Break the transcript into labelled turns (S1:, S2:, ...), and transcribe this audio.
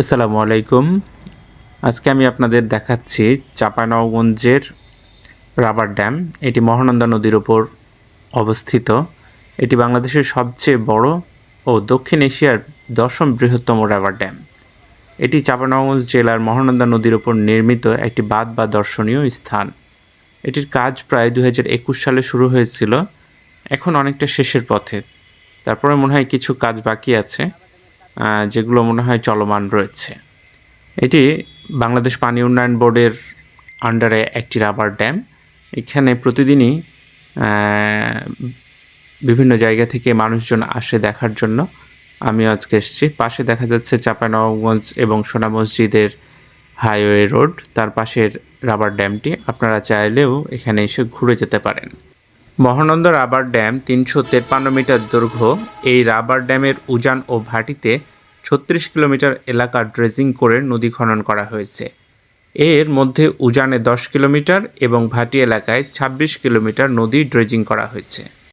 S1: আসসালামু আলাইকুম। আজকে আমি আপনাদের দেখাচ্ছি চাঁপানগঞ্জের রাবার ড্যাম। এটি মহানন্দা নদীর ওপর অবস্থিত। এটি বাংলাদেশের সবচেয়ে বড় ও দক্ষিণ এশিয়ার দশম বৃহত্তম রাবার ড্যাম। এটি চাঁপানগঞ্জ জেলার মহানন্দা নদীর ওপর নির্মিত একটি বাঁধ বা দর্শনীয় স্থান। এটির কাজ প্রায় দু সালে শুরু হয়েছিল। এখন অনেকটা শেষের পথে। তারপরে মনে হয় কিছু কাজ বাকি আছে। যেগুলো মনে হয় চলমান রয়েছে। এটি বাংলাদেশ পানি উন্নয়ন বোর্ডের আন্ডারে একটি রাবার ড্যাম এখানে প্রতিদিনই বিভিন্ন জায়গা থেকে মানুষজন আসে দেখার জন্য। আমি আজকে এসেছি। পাশে দেখা যাচ্ছে চাঁপানগঞ্জ এবং সোনা মসজিদের হাইওয়ে রোড তার পাশের রাবার ড্যামটি আপনারা চাইলেও এখানে এসে ঘুরে যেতে পারেন। মহানন্দ রাবার ড্যাম তিনশো তেপ্পান্ন মিটার দৈর্ঘ্য। এই রাবার ড্যামের উজান ও ভাটিতে ছত্রিশ কিলোমিটার এলাকা ড্রেজিং করে নদী খনন করা হয়েছে। এর মধ্যে উজানে দশ কিলোমিটার এবং ভাটি এলাকায় ছাব্বিশ কিলোমিটার নদী ড্রেজিং করা হয়েছে।